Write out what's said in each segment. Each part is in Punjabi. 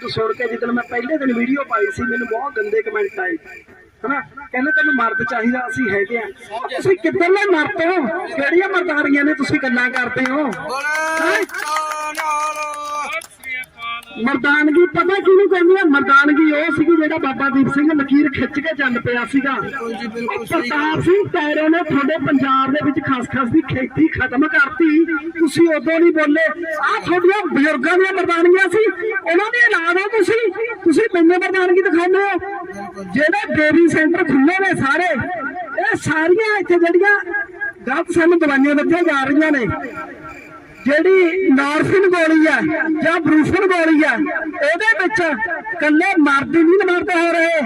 ਸ਼ਬਦ ਸੁਣ ਕੇ ਜਦੋਂ ਮੈਂ ਪਹਿਲੇ ਦਿਨ ਵੀਡੀਓ ਪਾਈ ਸੀ, ਮੈਨੂੰ ਬਹੁਤ ਗੰਦੇ ਕਮੈਂਟ ਆਏ। ਹਨਾ? ਕਹਿੰਦੇ ਤੈਨੂੰ ਮਰਦ ਚਾਹੀਦਾ, ਅਸੀਂ ਹੈਗੇ ਆ। ਤੁਸੀਂ ਕਿੱਧਰਲੇ ਮਰਦ ਹੋ? ਕਿਹੜੀਆਂ ਮਰਦਾਰੀਆਂ ਨੇ ਤੁਸੀਂ ਗੱਲਾਂ ਕਰਦੇ ਹੋ? ਮਰਦਾਨਗੀ ਪਤਾ ਕਿਹਨੂੰ ਕਹਿੰਦੀ ਆ? ਮਰਦਾਨਗੀ ਉਹ ਸੀਗੀ ਜਿਹੜਾ ਬਾਬਾ ਦੀਪ ਸਿੰਘ ਲਕੀਰ ਖਿੱਚ ਕੇ ਚੱਲ ਪਿਆ ਸੀਗਾ। ਪ੍ਰਤਾਪ ਸਿੰਘ ਟੈਰੋ ਨੇ ਤੁਹਾਡੇ ਪੰਜਾਬ ਦੇ ਵਿੱਚ ਖਸਖਸ ਦੀ ਖੇਤੀ ਖਤਮ ਕਰਤੀ। ਤੁਸੀਂ ਉਦੋਂ ਨਹੀਂ ਬੋਲੇ। ਆਹ ਤੁਹਾਡੀਆਂ ਬਜ਼ੁਰਗਾਂ ਦੀਆਂ ਮਰਦਾਨੀਆਂ ਸੀ। ਉਹਨਾਂ ਦੀ ਔਲਾਦ ਹੋ ਤੁਸੀਂ। ਤੁਸੀਂ ਮੈਨੂੰ ਮਰਦਾਨਗੀ ਦਿਖਾਉਂਦੇ ਹੋ। ਜਿਹੜੇ ਬੇਬੀ ਸੈਂਟਰ ਖੁੱਲੇ ਨੇ ਸਾਰੇ ਇਹ ਸਾਰੀਆਂ ਇੱਥੇ ਜਿਹੜੀਆਂ ਗਲਤ ਸਾਨੂੰ ਦਵਾਈਆਂ ਦਿੱਤੀਆਂ ਜਾ ਰਹੀਆਂ ਨੇ। ਜਿਹੜੀ ਨਾਰਫਿਨ ਗੋਲੀ ਆ ਜਾਂ ਬਰੂਫਨ ਗੋਲੀ ਆ ਉਹਦੇ ਵਿੱਚ ਕੱਲੇ ਮਰਦ ਨਹੀਂ ਮਰਦ ਹੋ ਰਹੇ।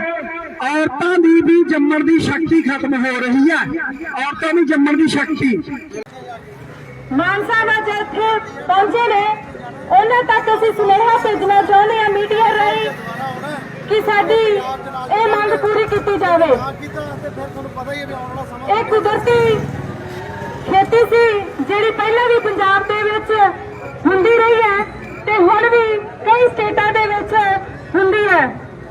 ਔਰਤਾਂ ਦੀ ਵੀ ਜੰਮਣ ਦੀ ਸ਼ਕਤੀ ਖਤਮ ਹੋ ਰਹੀ ਆ। ਔਰਤਾਂ ਦੀ ਜੰਮਣ ਦੀ ਸ਼ਕਤੀ। ਮਾਨਸਾ ਵਿੱਚ ਇੱਥੇ ਪਹੁੰਚੇ ਨੇ। ਉਹਨਾਂ ਤੱਕ ਅਸੀਂ ਸੁਨੇਹਾ ਭੇਜਣਾ ਚਾਹੁੰਦੇ ਹਾਂ ਮੀਡੀਆ ਰਾਹੀਂ ਕਿ ਸਾਡੀ ਇਹ ਮੰਗ ਪੂਰੀ ਕੀਤੀ ਜਾਵੇ। ਇਹ ਕੁਦਰਤੀ ਜਿਹੜੀ ਪਹਿਲਾਂ ਵੀ ਪੰਜਾਬ ਦੇ ਵਿੱਚ ਹੁੰਦੀ ਰਹੀ ਹੈ ਤੇ ਹੁਣ ਵੀ ਕਈ ਸਟੇਟਾਂ ਦੇ ਵਿੱਚ ਹੁੰਦੀ ਹੈ।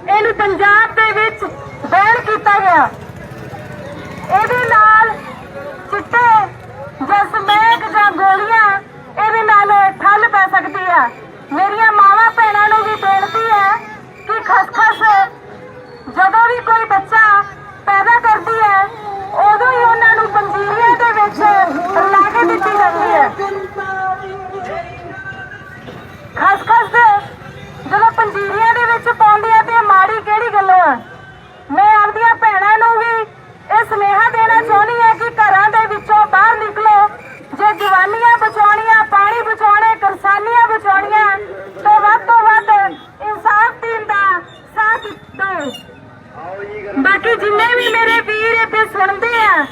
ਇਹਨੂੰ ਪੰਜਾਬ ਦੇ ਵਿੱਚ ਬੈਨ ਕੀਤਾ ਗਿਆ। ਇਹਦੇ ਨਾਲ ਚਿੱਟੇ ਜਾਂ ਜਾਂ ਗੋਲੀਆਂ ਇਹਦੇ ਨਾਲ ਠੱਲ ਪੈ ਸਕਦੀ ਹੈ। ਮੇਰੀਆਂ ਮਾਵਾਂ ਭੈਣਾਂ ਨੂੰ ਵੀ ਬੇਨਤੀ ਹੈ ਕਿ ਖਸਖਸ ਜਦੋਂ ਵੀ ਕੋਈ ਬੱਚਾ ਪੈਦਾ ਕਰਦੀ ਹੈ, ਉਦੋਂ ਹੀ ਉਹਨਾਂ ਨੂੰ ਪੰਜੀਰੀਆਂ ਦੇ ਵਿੱਚ ਸਾਥ ਦਿਓ ਬਾਕੀ ਜਿੰਨੇ ਵੀ ਮੇਰੇ ਵੀਰ ਇੱਥੇ ਸੁਣਦੇ ਆ,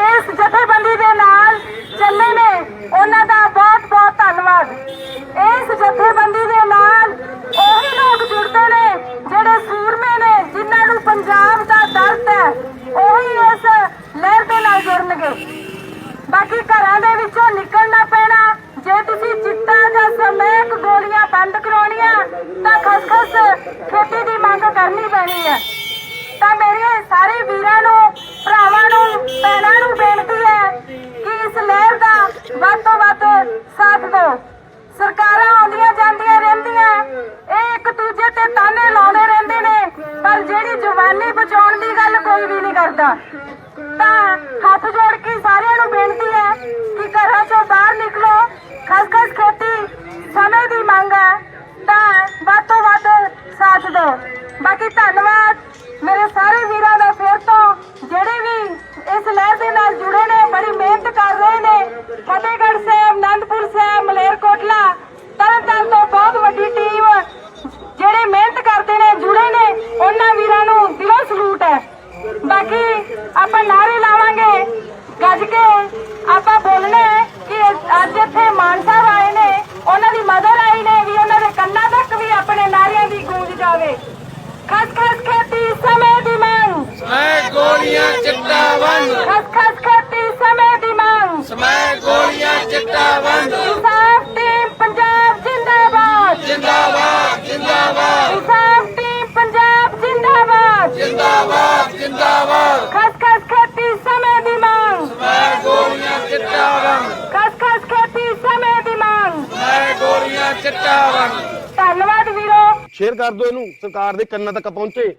ਇਸ ਜਥੇਬੰਦੀ ਦੇ ਨਾਲ ਚੱਲੇ ਨੇ, ਉਹਨਾਂ ਦਾ ਬਹੁਤ ਬਹੁਤ ਧੰਨਵਾਦ। ਇਸ ਜਥੇਬੰਦੀ ਦੇ ਨਾਲ ਉਹੀ ਲੋਕ ਜੁੜਦੇ ਨੇ ਜਿਹੜੇ ਸੂਰਮੇ ਨੇ, ਜਿਨ੍ਹਾਂ ਨੂੰ ਪੰਜਾਬ ਦਾ ਦਰਦ ਹੈ, ਉਹੀ ਇਸ ਲਹਿਰ ਦੇ ਨਾਲ ਜੁੜਨਗੇ। ਬਾਕੀ ਘਰਾਂ ਦੇ ਵਿੱਚੋਂ ਨਿਕਲਣਾ ਪੈਣਾ, ਜੇ ਤੁਸੀਂ ਚਿੱਟਾ ਜਾਂ ਸਮੈਕ ਗੋਲੀਆਂ ਬੰਦ ਕਰਾਉਣੀਆਂ, ਤਾਂ ਖਸਖਸ ਖੇਤੀ ਦੀ ਮੰਗ ਕਰਨੀ ਹੈ। ਤਾਂ ਮੇਰੇ ਸਾਰੇ ਵੀਰਾਂ ਨੂੰ, ਭਰਾਵਾਂ ਨੂੰ, ਭੈਣਾਂ ਨੂੰ ਬੇਨਤੀ ਹੈ ਕਿ ਇਸ ਲਹਿਰ ਦਾ ਵੱਧ ਤੋਂ ਵੱਧ ਸਾਥ ਦਿਓ। ਸਰਕਾਰਾਂ ਆਉਂਦੀਆਂ ਜਾਂਦੀਆਂ ਰਹਿੰਦੀਆਂ, ਇਹ ਇੱਕ ਦੂਜੇ ਤੇ ਤਾਨੇ ਲਾਉਂਦੇ ਰਹਿੰਦੇ ਨੇ, ਪਰ ਜਿਹੜੀ ਜਵਾਨੀ ਬਚਾਉਣ ਦੀ ਗੱਲ ਕੋਈ ਵੀ ਨਹੀਂ ਕਰਦਾ। ਤਾਂ ਹੱਥ ਜੋੜ ਕੇ ਸਾਰਿਆਂ ਨੂੰ ਬੇਨਤੀ ਹੈ ਕਿ ਘਰਾਂ ਚ ਧੰਨਵਾਦ। ਮੇਰੇ ਸਾਰੇ ਵੀਰਾਂ ਦਾ ਫਿਰ ਤੋਂ ਜਿਹੜੇ ਵੀ ਇਸ ਲਹਿਰ ਦੇ ਨਾਲ ਜੁੜੇ ਨੇ, ਬੜੀ ਮਿਹਨਤ ਕਰ ਰਹੇ ਨੇ, ਫਤਿਹਗੜ੍ਹ ਸਾਹਿਬ, ਅਨੰਦਪੁਰ ਸਾਹਿਬ, ਮਲੇਰਕੋਟਲਾ, ਤਰਨਤਾਰਨ ਤੋਂ ਬਹੁਤ ਵੱਡੀ ਟੀਮ ਜਿਹੜੇ ਮਿਹਨਤ ਕਰਦੇ ਨੇ, ਜੁੜੇ ਨੇ, ਉਹਨਾਂ ਵੀਰਾਂ ਨੂੰ ਦਿਲੋਂ ਸਲੂਟ ਹੈ। ਬਾਕੀ ਆਪਾਂ ਜਿੰਦਾਬਾਦ ਜਿੰਦਾਬਾਦ। ਖਸ ਖਸ ਖੇਤੀ ਸਮੇਂ ਦੀ ਮੰਗ। ਮੈਂ ਗੋਲੀਆਂ ਚਿੱਟਾ ਬੰਦ ਖਸ ਖਸ ਖੇਤੀ ਸਮੇਂ ਦੀ ਮੰਗ। ਮੈਂ ਗੋਲੀਆਂ ਚਿੱਟਾ ਬੰਦ ਧੰਨਵਾਦ ਵੀਰੋ। ਸ਼ੇਅਰ ਕਰ ਦਿਓ ਇਹਨੂੰ ਸਰਕਾਰ ਦੇ ਕੰਨਾਂ ਤੱਕ ਪਹੁੰਚੇ।